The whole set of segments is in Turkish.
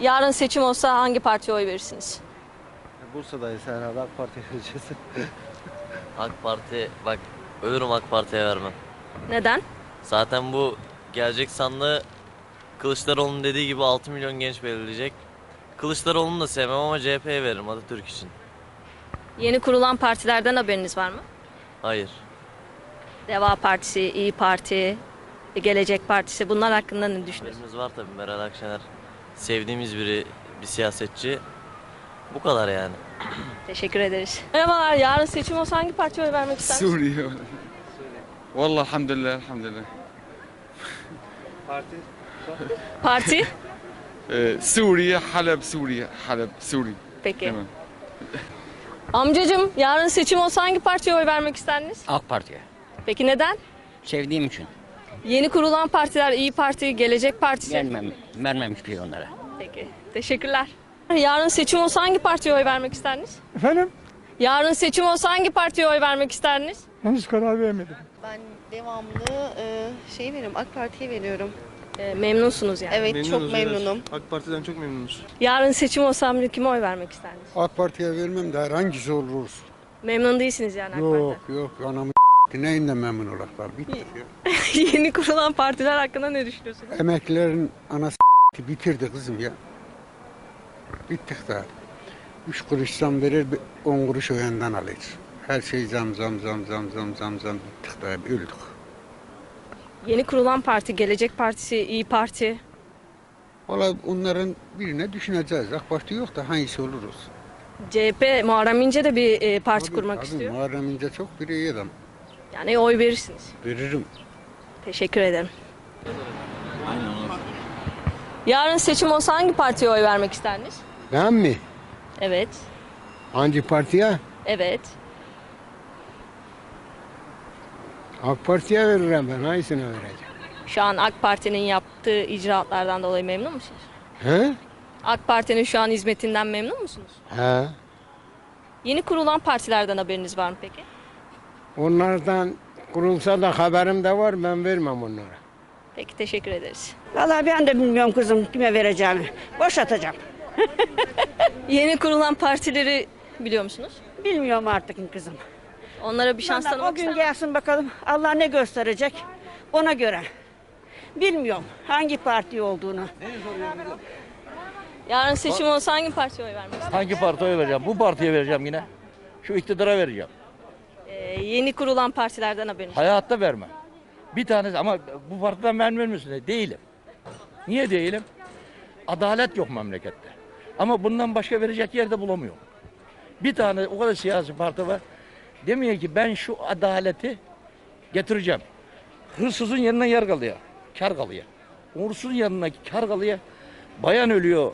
yarın seçim olsa hangi partiye oy verirsiniz? Bursa'dayız herhalde AK Parti'ye vereceğiz. AK Parti bak ölürüm AK Parti'ye vermem. Neden? Zaten bu gelecek sandığı Kılıçdaroğlu'nun dediği gibi 6 milyon genç belirleyecek. Kılıçdaroğlu'nu da sevmem ama CHP'ye veririm Atatürk için. Yeni kurulan partilerden haberiniz var mı? Hayır. Deva Partisi, İyi Parti, Gelecek Partisi bunlar hakkında ne düşünüyorsunuz? Haberimiz var tabii Meral Akşener sevdiğimiz biri, bir siyasetçi. Bu kadar yani. Teşekkür ederiz. Merhabalar, yarın seçim olsa hangi partiye oy vermek istersiniz? Suriye. Vallahi elhamdülillah, elhamdülillah. Parti? Parti? Ee, Suriye, Halep, Suriye, Halep, Suriye. Peki. Tamam. Amcacım, yarın seçim olsa hangi partiye oy vermek isterdiniz? AK Parti'ye. Peki neden? Sevdiğim için. Yeni kurulan partiler İyi Parti, Gelecek Partisi. Gelmem, vermem hiçbir şey onlara. Peki, teşekkürler. Yarın seçim olsa hangi partiye oy vermek isterdiniz? Efendim? Yarın seçim olsa hangi partiye oy vermek isterdiniz? Henüz karar vermedim. Ben devamlı e, şey veriyorum, AK Parti'ye veriyorum. Ee, memnunsunuz yani. Evet, çok memnunum. AK Parti'den çok memnunuz. Yarın seçim olsa amca kime oy vermek isterdiniz? AK Parti'ye vermem de herhangisi olur olsun. Memnun değilsiniz yani AK Yok yok anamı neyinden memnun olaklar. Parti'den. Yeni kurulan partiler hakkında ne düşünüyorsunuz? Emeklilerin anası bitirdi kızım ya. Bittik daha. Üç kuruş zam verir, on kuruş o yandan alır. Her şey zam zam zam zam zam zam zam bittik daha öldük. Yeni kurulan parti, Gelecek Partisi, İyi Parti. Valla onların birine düşüneceğiz. AK Parti yok da hangisi oluruz? CHP, Muharrem İnce de bir e, parti Tabii, kurmak tabii, istiyor. Muharrem İnce çok bir iyi adam. Yani oy verirsiniz. Veririm. Teşekkür ederim. Yarın seçim olsa hangi partiye oy vermek isterdiniz? Ben mi? Evet, Hangi partiye? evet. AK Parti'ye veririm ben. Hangisine vereceğim? Şu an AK Parti'nin yaptığı icraatlardan dolayı memnun musunuz? He? AK Parti'nin şu an hizmetinden memnun musunuz? He. Yeni kurulan partilerden haberiniz var mı peki? Onlardan kurulsa da haberim de var. Ben vermem onlara. Peki teşekkür ederiz. Vallahi ben de bilmiyorum kızım kime vereceğimi. Boş atacağım. Yeni kurulan partileri biliyor musunuz? Bilmiyorum artık kızım. Onlara bir şans Vallahi o tanımak gün ister gelsin bakalım Allah ne gösterecek ona göre. Bilmiyorum hangi parti olduğunu. Yarın seçim olsa hangi partiye oy vermek ister? Hangi partiye vereceğim? Bu partiye vereceğim yine. Şu iktidara vereceğim. Yeni kurulan partilerden haberiniz. Hayatta vermem. Bir tanesi ama bu partiden ben vermiyorsun. Değilim. Niye değilim? Adalet yok memlekette. Ama bundan başka verecek yerde bulamıyorum. Bir tane o kadar siyasi parti var. Demiyor ki ben şu adaleti getireceğim. Hırsızın yanına yer kalıyor. Kar kalıyor. Uğursuzun yanına kar kalıyor. Bayan ölüyor.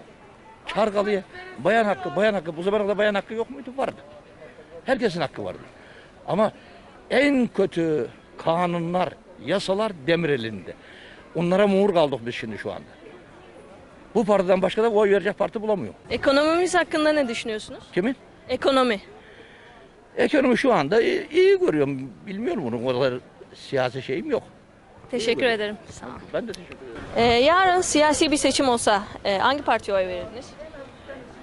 Kar kalıyor. Bayan hakkı, bayan hakkı. Bu zamana bayan hakkı yok muydu? Vardı. Herkesin hakkı vardı. Ama en kötü kanunlar, yasalar demir elinde. Onlara muhur kaldık biz şimdi şu anda. Bu partiden başka da oy verecek parti bulamıyor. Ekonomimiz hakkında ne düşünüyorsunuz? Kimin? Ekonomi. Ekonomi şu anda iyi, iyi görüyorum. Bilmiyorum bunun o kadar siyasi şeyim yok. Teşekkür ederim. Sağ olun. Ben de teşekkür ederim. Ee, yarın siyasi bir seçim olsa e, hangi partiye oy verirdiniz?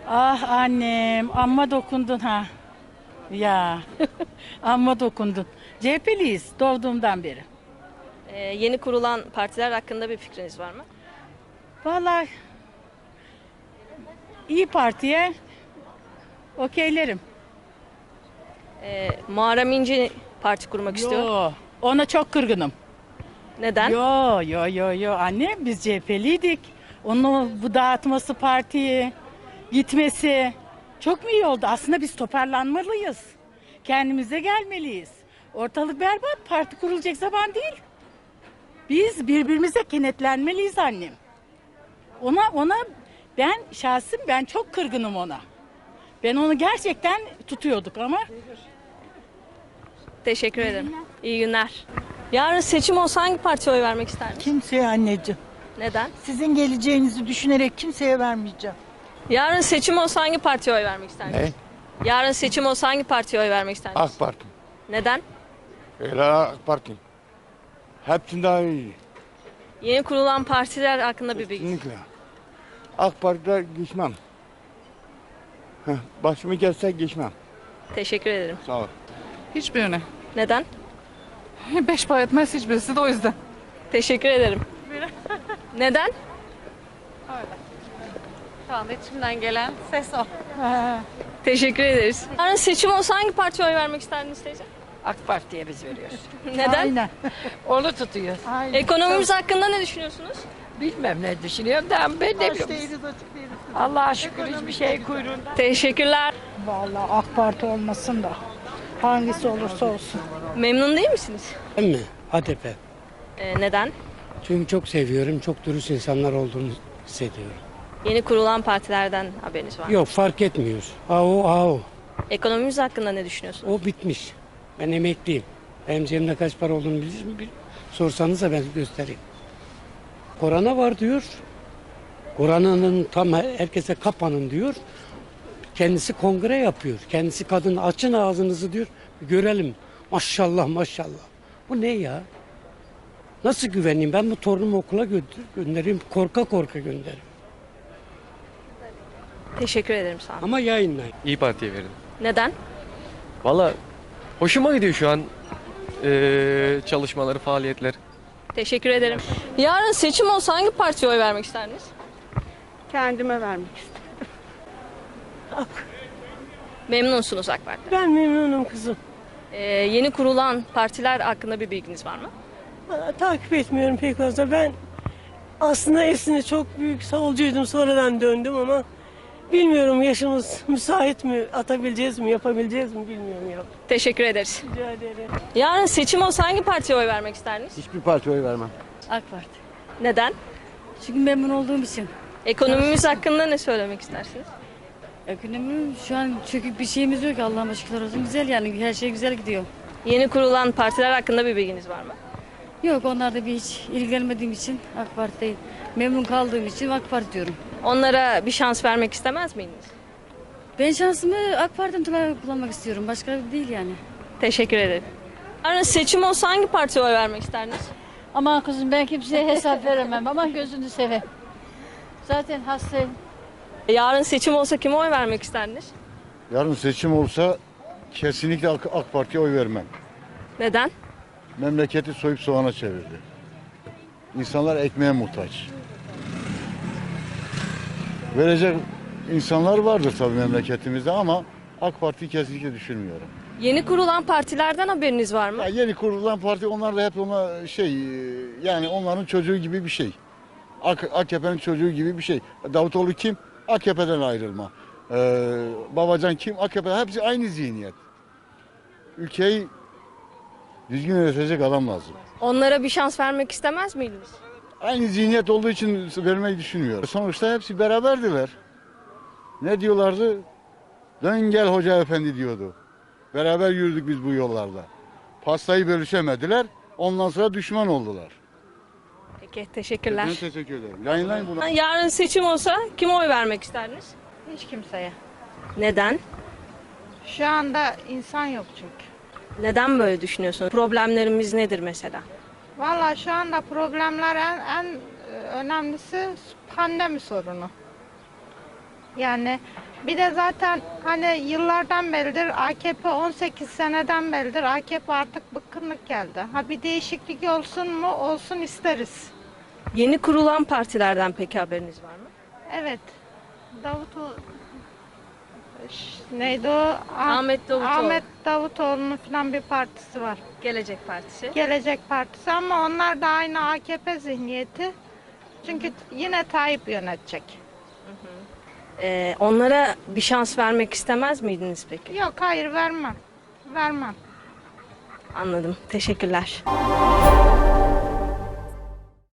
Ah annem amma dokundun ha. Ya amma dokundun. CHP'liyiz doğduğumdan beri. Ee, yeni kurulan partiler hakkında bir fikriniz var mı? Vallahi iyi Parti'ye okeylerim. Ee, Muharrem İnce parti kurmak istiyor. Yo, ona çok kırgınım. Neden? Yo yo yo yo anne biz CHP'liydik. Onun bu dağıtması partiyi, gitmesi çok mu iyi oldu? Aslında biz toparlanmalıyız. Kendimize gelmeliyiz. Ortalık berbat, parti kurulacak zaman değil. Biz birbirimize kenetlenmeliyiz annem. Ona ona ben şahsım ben çok kırgınım ona. Ben onu gerçekten tutuyorduk ama Teşekkür ederim. İyi günler. Yarın seçim olsa hangi partiye oy vermek isterdiniz? kimseye anneciğim. Neden? Sizin geleceğinizi düşünerek kimseye vermeyeceğim. Yarın seçim olsa hangi partiye oy vermek isterdiniz? Yarın seçim olsa hangi partiye oy vermek isterdiniz? AK Parti. Neden? Öyle AK Parti. Hepsinden iyi. Yeni kurulan partiler hakkında bir bilgi. Kesinlikle. AK Parti'de geçmem. Heh, başımı kesse geçmem. Teşekkür ederim. Sağ ol. Hiçbirine. Neden? Beş para etmez hiçbirisi de o yüzden. Teşekkür ederim. Neden? Şu anda içimden gelen ses o. Teşekkür ederiz. Yarın seçim olsa hangi partiye oy vermek isterdiniz teyze? AK Parti'ye biz veriyoruz. Neden? Onu tutuyor. Ekonomimiz hakkında ne düşünüyorsunuz? Bilmem ne düşünüyorum da ben de biliyorum. Allah'a şükür hiçbir şey kuyruğunda. Teşekkürler. Vallahi AK Parti olmasın da hangisi olursa olsun. Memnun değil misiniz? Ben mi? ATP. Ee, neden? Çünkü çok seviyorum. Çok dürüst insanlar olduğunu hissediyorum. Yeni kurulan partilerden haberiniz var. mı? Yok fark etmiyor. Ha o ha o. Ekonomimiz hakkında ne düşünüyorsunuz? O bitmiş. Ben emekliyim. Benim cebimde kaç para olduğunu bilir mi? Bir sorsanız da ben göstereyim. Korona var diyor. Koronanın tam herkese kapanın diyor. Kendisi kongre yapıyor. Kendisi kadın açın ağzınızı diyor. Görelim. Maşallah maşallah. Bu ne ya? Nasıl güveneyim? Ben bu torunumu okula gö- göndereyim. Korka korka gönderirim. Teşekkür ederim sağ olun. Ama yayınlayın. İyi Parti'ye verin. Neden? Valla hoşuma gidiyor şu an eee, çalışmaları, faaliyetler. Teşekkür ederim. Yarın seçim olsa hangi partiye oy vermek isterdiniz? Kendime vermek istedim. Memnunsunuz AK Parti. Ben memnunum kızım. Ee, yeni kurulan partiler hakkında bir bilginiz var mı? Takip etmiyorum pek fazla. Ben aslında eskiden çok büyük solcuydum. Sonradan döndüm ama bilmiyorum yaşımız müsait mi? Atabileceğiz mi? Yapabileceğiz mi? Bilmiyorum ya. Teşekkür ederiz. Rica ederim. Yarın seçim olsa hangi partiye oy vermek isterdiniz? Hiçbir partiye oy vermem. AK Parti. Neden? Çünkü memnun olduğum için. Ekonomimiz hakkında ne söylemek istersiniz? Ekonomi şu an çökük bir şeyimiz yok Allah'ıma şükürler olsun. Güzel yani her şey güzel gidiyor. Yeni kurulan partiler hakkında bir bilginiz var mı? Yok onlarda bir hiç ilgilenmediğim için AK Parti değil. Memnun kaldığım için AK Parti diyorum. Onlara bir şans vermek istemez miydiniz? Ben şansımı AK Parti'den kullanmak istiyorum. Başka değil yani. Teşekkür ederim. Yarın seçim olsa hangi partiye oy vermek isterdiniz? Aman kızım ben kimseye hesap veremem ama gözünü seveyim. Zaten hastayım. Yarın seçim olsa kime oy vermek isterdiniz? Yarın seçim olsa kesinlikle AK, AK Parti'ye oy vermem. Neden? Memleketi soyup soğana çevirdi. İnsanlar ekmeğe muhtaç. Verecek insanlar vardır tabii memleketimizde ama AK Parti'yi kesinlikle düşünmüyorum. Yeni kurulan partilerden haberiniz var mı? Ya yeni kurulan parti onlar da hep ona şey e, yani onların çocuğu gibi bir şey. AK, AKP'nin çocuğu gibi bir şey. Davutoğlu kim? AKP'den ayrılma. Ee, Babacan kim? AKP. Hepsi aynı zihniyet. Ülkeyi düzgün yönetecek adam lazım. Onlara bir şans vermek istemez miydiniz? Aynı zihniyet olduğu için vermeyi düşünmüyorum. Sonuçta hepsi beraberdiler. Ne diyorlardı? Dön gel hoca efendi diyordu. Beraber yürüdük biz bu yollarda. Pastayı bölüşemediler. Ondan sonra düşman oldular. Peki teşekkürler. Ben teşekkür ederim. Yayınlayın bunu. Yarın seçim olsa kime oy vermek isterdiniz? Hiç kimseye. Neden? Şu anda insan yok çünkü. Neden böyle düşünüyorsunuz? Problemlerimiz nedir mesela? Valla şu anda problemler en, en e, önemlisi pandemi sorunu. Yani bir de zaten hani yıllardan beridir AKP 18 seneden beridir AKP artık bıkkınlık geldi. Ha bir değişiklik olsun mu? Olsun isteriz. Yeni kurulan partilerden peki haberiniz var mı? Evet. Davutoğlu neydi o? Ah- Ahmet Davutoğlu. Ahmet Davutoğlu'nun falan bir partisi var. Gelecek Partisi. Gelecek Partisi ama onlar da aynı AKP zihniyeti. Çünkü yine Tayyip yönetecek. Ee, onlara bir şans vermek istemez miydiniz peki? Yok hayır vermem. Vermem. Anladım. Teşekkürler.